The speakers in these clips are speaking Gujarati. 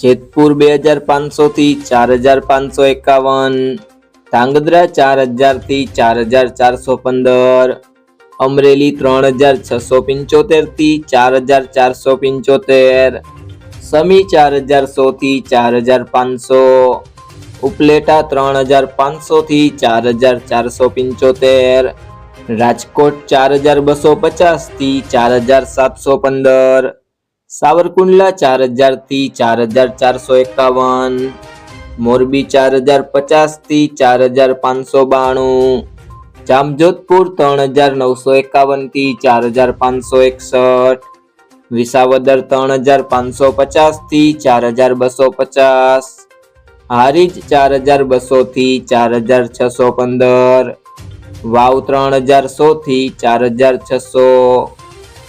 જેતપુર બે હજાર પાંચસો થી ચાર હજાર પાંચસો એકાવન, ધાંગધ્રા ચાર હજારથી ચાર હજાર ચારસો પંદર, અમરેલી ત્રણ હજાર છસો પંચોતેરથી ચાર હજાર ચારસો પંચોતેર, સમી ચાર હજાર સો થી ચાર હજાર પાંચસો, ઉપલેટા ત્રણ હજાર પાંચસો થી ચાર હજાર ચારસો પંચોતેર, રાજકોટ ચાર હજાર બસો પચાસથી ચાર હજાર સાતસો પંદર સાવરકુંડલા ચાર હજારથી ચાર હજાર ચારસો એકાવન, મોરબી ચાર હજાર પચાસથી ચાર હજાર પાંચસો બાણું, જામજોધપુર ત્રણ હજાર નવસો એકાવનથી ચાર હજાર પાંચસો એકસઠ, વિસાવદર ત્રણ હજાર પાંચસો પચાસથી ચાર હજાર બસો પચાસ, હારીજ ચાર હજાર બસો થી ચાર હજાર છસો પંદર, વાવ ત્રણ હજાર સો થી ચાર હજાર છસો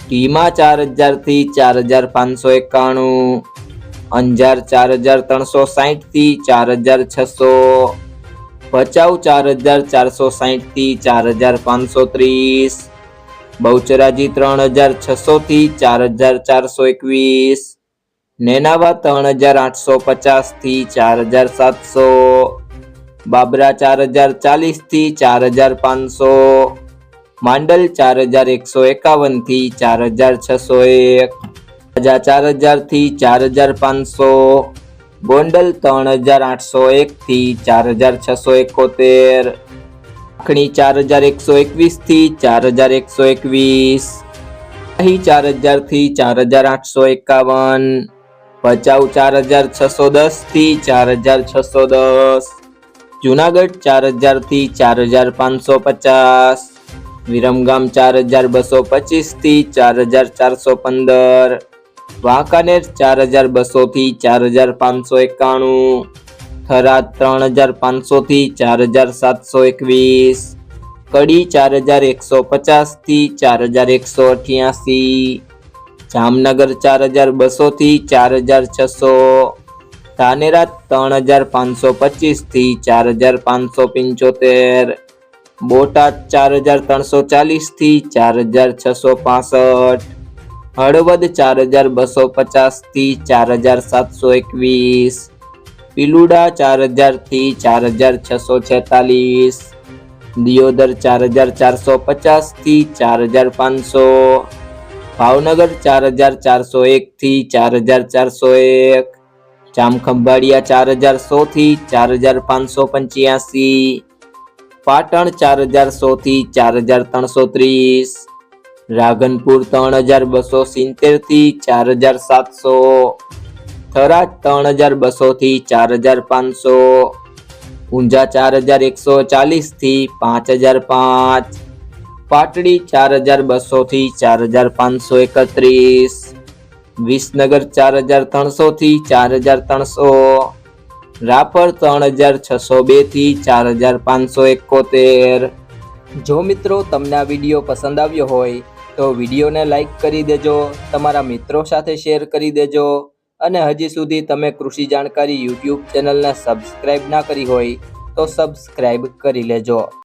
ટીમા ચાર હજારથી ચાર હજાર પાંચસો એકાણું અંજાર ચાર હજાર ત્રણસો સાહીઠથી ચાર હજાર છસો ભચાઉ ચાર હજાર ચારસો સાહીઠથી ચાર હજાર પાંચસો ત્રીસ બહુચરાજી ત્રણ હજાર છસો થી ચાર હજાર ચારસો એકવીસ નેનાવા ત્રણ હજાર આઠસો પચાસથી ચાર હજાર સાતસો બાબરા ચાર હજાર ચાલીસથી ચાર હજાર પાંચસો માંડલ ચાર હજાર એકસો એકાવનથી ચાર હજાર છસો એક રાજા ચાર હજારથી ચાર હજાર પાંચસો ગોંડલ ત્રણ હજાર આઠસો એક થી ચાર હજાર છસો એકોતેર આખણી ચાર હજાર એકસો એકવીસથી ચાર હજાર એકસો એકવીસ અહીં ચાર હજારથી ચાર હજાર આઠસો એકાવન ભચાઉ ચાર હજાર છસો દસથી ચાર હજાર છસો દસ જુનાગઢ ચાર હજારથી ચાર હજાર પાંચસો પચાસ વિરમગામ ચાર હજાર બસો પચીસથી ચાર હજાર ચારસો પંદર વાંકાનેર ચાર હજાર બસો થી ચાર હજાર પાંચસો એકાણું થરાદ ત્રણ હજાર પાંચસો થી ચાર હજાર સાતસો એકવીસ કડી ચાર હજાર એકસો પચાસથી ચાર હજાર એકસો અઠ્યાસી જામનગર ચાર હજાર બસો થી ચાર હજાર છસો ધાનેરા ત્રણ હજાર પાંચસો પચીસથી ચાર હજાર પાંચસો પંચોતેર બોટાદ ચાર હજાર ત્રણસો ચાલીસથી ચાર હજાર છસો પાસઠ હળવદ ચાર હજાર બસો પચાસથી ચાર હજાર સાતસો એકવીસ પિલુડા ચાર હજારથી ચાર હજાર છસો છેતાલીસ દિયોદર ચાર હજાર ચારસો પચાસથી ચાર હજાર પાંચસો ભાવનગર ચાર હજાર ચારસો એક થી ચાર હજાર ચારસો એક જામખંભાળિયા ચાર હજાર સો થી ચાર હજાર પાંચસો પંચ્યાસી પાટણ ચાર હજાર સો થી ચાર હજાર ત્રણસો ત્રીસ. રાધનપુર ત્રણ હજાર બસો સિત્તેરથી ચાર હજાર સાતસો. થરાદ ત્રણ હજાર બસો થી ચાર હજાર પાંચસો. ઊંઝા ચાર હજાર એકસો ચાલીસથી પાંચ હજાર પાંચ. પાટડી ચાર હજાર બસો થી ચાર હજાર પાંચસો એકત્રીસ. વિસનગર ચાર હજાર ત્રણસો થી ચાર હજાર ત્રણસો. રાપર ત્રણ હજાર છસો બેથી ચાર હજાર પાંચસો એકોતેર. જો મિત્રો તમને આ વીડિયો પસંદ આવ્યો હોય, તો વિડીયોને લાઈક કરી દેજો, તમારા મિત્રો સાથે શેર કરી દેજો, અને હજી સુધી તમે કૃષિ જાણકારી યુટ્યુબ ચેનલને સબસ્ક્રાઈબ ના કરી હોય, તો સબસ્ક્રાઈબ કરી લેજો.